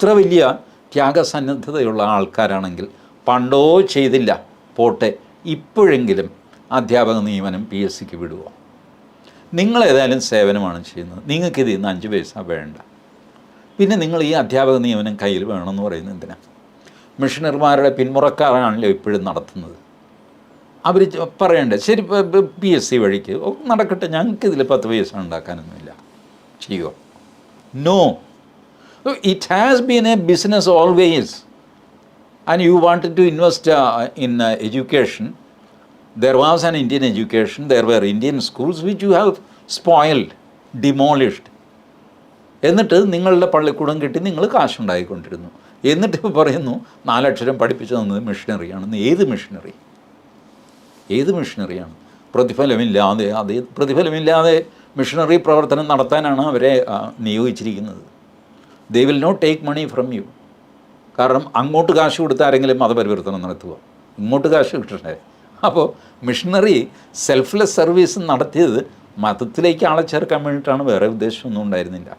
ഇത്ര വലിയ ത്യാഗസന്നദ്ധതയുള്ള ആൾക്കാരാണെങ്കിൽ പണ്ടോ ചെയ്തില്ല. പോട്ടെ ഇപ്പോഴെങ്കിലും അധ്യാപക നിയമനം പി എസ് സിക്ക് വിടുമോ നിങ്ങൾ ഏതായാലും സേവനമാണ് ചെയ്യുന്നത്. നിങ്ങൾക്ക് ഇതിൽ നിന്ന് അഞ്ച് പൈസ വേണ്ട. പിന്നെ നിങ്ങൾ ഈ അധ്യാപക നിയമനം കയ്യിൽ വേണമെന്ന് പറയുന്നത് എന്തിനാ? മിഷണറിമാരുടെ പിന്മുറക്കാരാണല്ലോ ഇപ്പോഴും നടത്തുന്നത്. അവർ പറയണ്ടേ ശരി പി എസ് സി വഴിക്ക് നടക്കട്ടെ ഞങ്ങൾക്ക് ഇതിൽ പത്ത് പൈസ ഉണ്ടാക്കാനൊന്നുമില്ല. ചെയ്യുമോ no. It has been a business always and you wanted to invest uh, in uh, education, there was an Indian education, there were Indian schools which you have spoiled, demolished. എന്നിട്ട് നിങ്ങളുടെ പള്ളിക്കൂടം കിട്ടി നിങ്ങൾ കാശുണ്ടായിക്കൊണ്ടിരുന്നു. എന്നിട്ട് പറയുന്നു നാലക്ഷരം പഠിപ്പിച്ചു തന്നത് മിഷനറിയാണെന്ന് ഏത് മിഷനറി ഏത് മിഷനറിയാണ് പ്രതിഫലമില്ലാതെ അതേ പ്രതിഫലമില്ലാതെ മിഷനറി പ്രവർത്തനം നടത്താനാണ് അവരെ നിയോഗിച്ചിരിക്കുന്നത്. They will not take money from you കാരണം അങ്ങോട്ട് കാശ് കൊടുത്ത് ആരെങ്കിലും മതപരിവർത്തനം നടത്തുക ഇങ്ങോട്ട് കാശ് കിട്ടണ്ടേ? അപ്പോൾ മിഷണറി സെൽഫ്ലെസ് സർവീസ് നടത്തിയത് മതത്തിലേക്ക് ആളെ ചേർക്കാൻ വേണ്ടിയിട്ടാണ്. വേറെ ഉദ്ദേശമൊന്നും ഉണ്ടായിരുന്നില്ല.